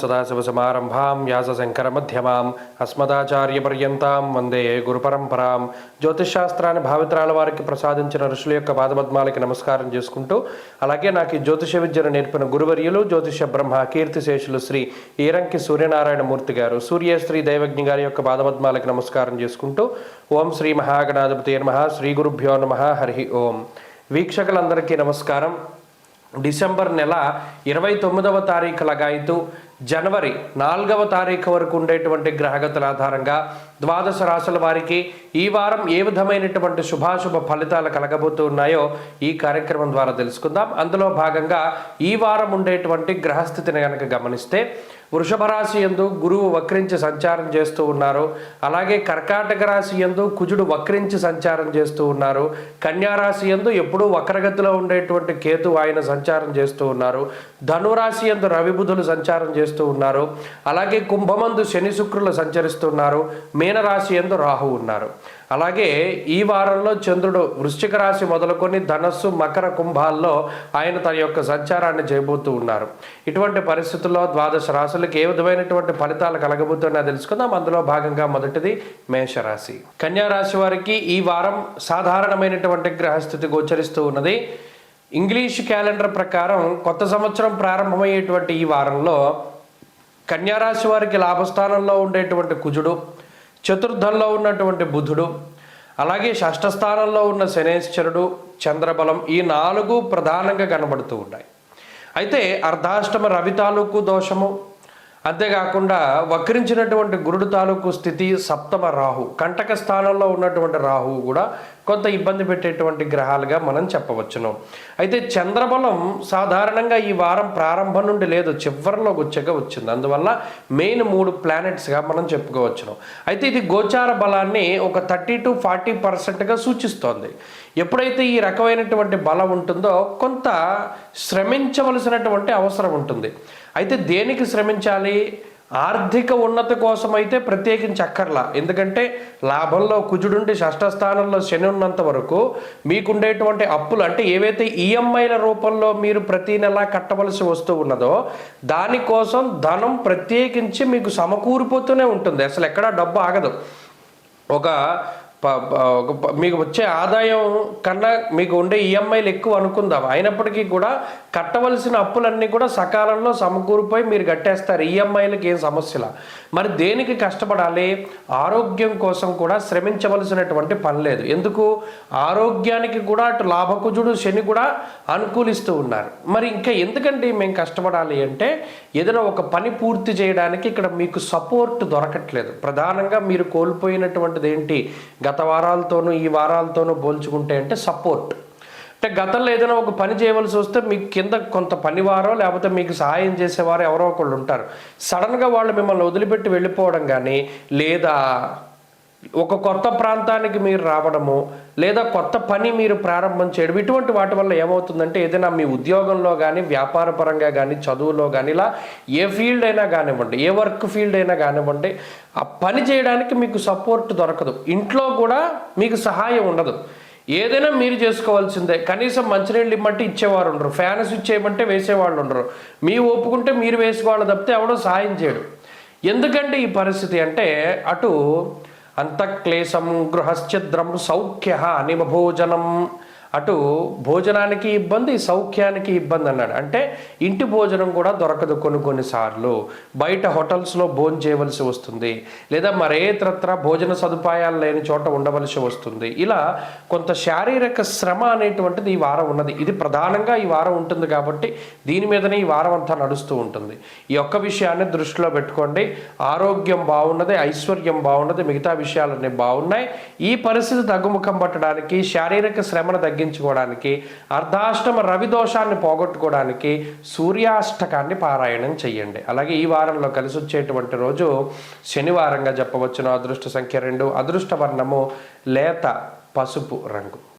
సదాశివసమారంభాం వ్యాసశంకరమధ్యమాం అస్మదాచార్యపర్యంతం వందే గురుపరంపరాం జ్యోతిషాస్త్రాన్ని భావితరాల వారికి ప్రసాదించిన ఋషుల యొక్క పాదపద్మాలకి నమస్కారం చేసుకుంటూ అలాగే నాకు ఈ జ్యోతిష విద్యను నేర్పిన గురువర్యులు జ్యోతిష బ్రహ్మ కీర్తిశేషులు శ్రీ ఈరంకి సూర్యనారాయణ మూర్తి గారు సూర్యశ్రీ దైవజ్ఞ గారి యొక్క పాదపద్మాలకి నమస్కారం చేసుకుంటూ ఓం శ్రీ మహాగణాధిపతి నమ శ్రీ గురుభ్యో నమ హరి ఓం. వీక్షకులందరికీ నమస్కారం. డిసెంబర్ నెల ఇరవై తొమ్మిదవ తారీఖు లగాయితూ జనవరి నాలుగవ తారీఖు వరకు ఉండేటువంటి గ్రహగతుల ఆధారంగా ద్వాదశ రాశుల వారికి ఈ వారం ఏ విధమైనటువంటి శుభాశుభ ఫలితాలు కలగబోతూ ఉన్నాయో ఈ కార్యక్రమం ద్వారా తెలుసుకుందాం. అందులో భాగంగా ఈ వారం ఉండేటువంటి గ్రహస్థితిని కనుక గమనిస్తే వృషభ రాశి ఎందు గురువు వక్రించి సంచారం చేస్తూ ఉన్నారు. అలాగే కర్కాటక రాశి ఎందు కుజుడు వక్రించి సంచారం చేస్తూ ఉన్నారు. కన్యారాశి ఎందు ఎప్పుడూ వక్రగతిలో ఉండేటువంటి కేతు ఆయన సంచారం చేస్తూ ఉన్నారు. ధనురాశి ఎందు రవిబుధులు సంచారం చేస్తూ ఉన్నారు. అలాగే కుంభమందు శని శుక్రులు సంచరిస్తున్నారు మీనరాశి ఎందు రాహు ఉన్నారు. అలాగే ఈ వారంలో చంద్రుడు వృశ్చిక రాశి మొదలుకొని ధనస్సు మకర కుంభాల్లో ఆయన తన యొక్క సంచారాన్ని చేయబోతూ ఉన్నారు. ఇటువంటి పరిస్థితుల్లో ద్వాదశ రాశి రాశులకు ఏ విధమైనటువంటి ఫలితాలు కలగబోతున్నా తెలుసుకుందాం. అందులో భాగంగా మొదటిది మేషరాశి. కన్యా రాశి వారికి ఈ వారం సాధారణమైనటువంటి గ్రహస్థితి గోచరిస్తూ ఉన్నది. ఇంగ్లీష్ క్యాలెండర్ ప్రకారం కొత్త సంవత్సరం ప్రారంభమయ్యేటువంటి ఈ వారంలో కన్యారాశి వారికి లాభస్థానంలో ఉండేటువంటి కుజుడు చతుర్థంలో ఉన్నటువంటి బుధుడు అలాగే షష్ఠస్థానంలో ఉన్న శనేశ్వరుడు చంద్రబలం ఈ నాలుగు ప్రధానంగా కనబడుతూ ఉన్నాయి. అయితే అర్ధాష్టమ రవి తాలూకు దోషము అంతేకాకుండా వక్రించినటువంటి గురుడు తాలూకు స్థితి సప్తమ రాహు కంటక స్థానంలో ఉన్నటువంటి రాహు కూడా కొంత ఇబ్బంది పెట్టేటువంటి గ్రహాలుగా మనం చెప్పవచ్చును. అయితే చంద్రబలం సాధారణంగా ఈ వారం ప్రారంభం నుండి లేదు చివరిలో వచ్చాక వచ్చింది. అందువల్ల మెయిన్ మూడు ప్లానెట్స్గా మనం చెప్పుకోవచ్చును. అయితే ఇది గోచార బలాన్ని ఒక థర్టీ టు ఫార్టీ పర్సెంట్గా సూచిస్తోంది. ఎప్పుడైతే ఈ రకమైనటువంటి బలం ఉంటుందో కొంత శ్రమించవలసినటువంటి అవసరం ఉంటుంది. అయితే దేనికి శ్రమించాలి? ఆర్థిక ఉన్నతి కోసం అయితే ప్రత్యేకించి అక్కర్లా. ఎందుకంటే లాభంలో కుజుడుండి షష్ఠ స్థానంలో శని ఉన్నంత వరకు మీకుండేటువంటి అప్పులు అంటే ఏవైతే ఈఎంఐల రూపంలో మీరు ప్రతి నెల కట్టవలసి వస్తూ ఉన్నదో దానికోసం ధనం ప్రత్యేకించి మీకు సమకూరిపోతూనే ఉంటుంది. అసలు ఎక్కడా డబ్బు ఆగదు. ఒక మీకు వచ్చే ఆదాయం కన్నా మీకు ఉండే ఈఎంఐలు ఎక్కువ అనుకుందాం. అయినప్పటికీ కూడా కట్టవలసిన అప్పులన్నీ కూడా సకాలంలో సమకూరిపోయి మీరు కట్టేస్తారు. ఈఎంఐలకి ఏం సమస్యల? మరి దేనికి కష్టపడాలి? ఆరోగ్యం కోసం కూడా శ్రమించవలసినటువంటి పని లేదు. ఎందుకు? ఆరోగ్యానికి కూడా అటు లాభకుజుడు శని కూడా అనుకూలిస్తూ ఉన్నారు. మరి ఇంకా ఎందుకంటే మేము కష్టపడాలి అంటే ఏదైనా ఒక పని పూర్తి చేయడానికి ఇక్కడ మీకు సపోర్ట్ దొరకట్లేదు. ప్రధానంగా మీరు కోల్పోయినటువంటిది ఏంటి? గత వారాలతోనూ ఈ వారాలతోనూ పోల్చుకుంటే అంటే సపోర్ట్. అంటే గతంలో ఏదైనా ఒక పని చేయవలసి వస్తే మీకు కింద కొంత పనివారో లేకపోతే మీకు సహాయం చేసేవారు ఎవరో ఒకళ్ళు ఉంటారు. సడన్గా వాళ్ళు మిమ్మల్ని వదిలిపెట్టి వెళ్ళిపోవడం కానీ లేదా ఒక కొత్త ప్రాంతానికి మీరు రావడము లేదా కొత్త పని మీరు ప్రారంభం చేయడం ఇటువంటి వాటి వల్ల ఏమవుతుందంటే ఏదైనా మీ ఉద్యోగంలో కానీ వ్యాపార పరంగా కానీ చదువులో కానీ ఇలా ఏ ఫీల్డ్ అయినా కానివ్వండి ఏ వర్క్ ఫీల్డ్ అయినా కానివ్వండి ఆ పని చేయడానికి మీకు సపోర్ట్ దొరకదు. ఇంట్లో కూడా మీకు సహాయం ఉండదు. ఏదైనా మీరు చేసుకోవాల్సిందే. కనీసం మంచినీళ్ళు ఇమ్మంటే ఇచ్చేవారు ఉండరు. ఫ్యాన్ స్విచ్ చేయమంటే వేసేవాళ్ళు ఉండరు. మీ ఒప్పుకుంటే మీరు వేసుకోవాలి తప్పితే ఎవడో సాయం చేయడు. ఎందుకంటే ఈ పరిస్థితి అంటే అటు అంతఃక్లేశం గృహశ్చిద్రం సౌఖ్య నిమభోజనం అటు భోజనానికి ఇబ్బంది సౌఖ్యానికి ఇబ్బంది అన్నాడు. అంటే ఇంటి భోజనం కూడా దొరకదు కొన్ని కొన్నిసార్లు బయట హోటల్స్లో భోజనం చేయవలసి వస్తుంది. లేదా మరేతరత్ర భోజన సదుపాయాలు లేని చోట ఉండవలసి వస్తుంది. ఇలా కొంత శారీరక శ్రమ అనేటువంటిది ఈ వారం ఉన్నది. ఇది ప్రధానంగా ఈ వారం ఉంటుంది కాబట్టి దీని మీదనే ఈ వారం అంతా నడుస్తూ ఉంటుంది. ఈ ఒక్క విషయాన్ని దృష్టిలో పెట్టుకోండి. ఆరోగ్యం బాగున్నది ఐశ్వర్యం బాగున్నది మిగతా విషయాలన్నీ బాగున్నాయి. ఈ పరిస్థితి తగ్గుముఖం పట్టడానికి శారీరక శ్రమను తగ్గి తగ్గించుకోవడానికి అర్ధాష్టమ రవి దోషాన్ని పోగొట్టుకోవడానికి సూర్యాష్టకాన్ని పారాయణం చేయండి అలాగే ఈ వారంలో కలిసి వచ్చేటువంటి రోజు శనివారంగా చెప్పవచ్చును అదృష్ట సంఖ్య రెండు. అదృష్ట వర్ణము లేత పసుపు రంగు.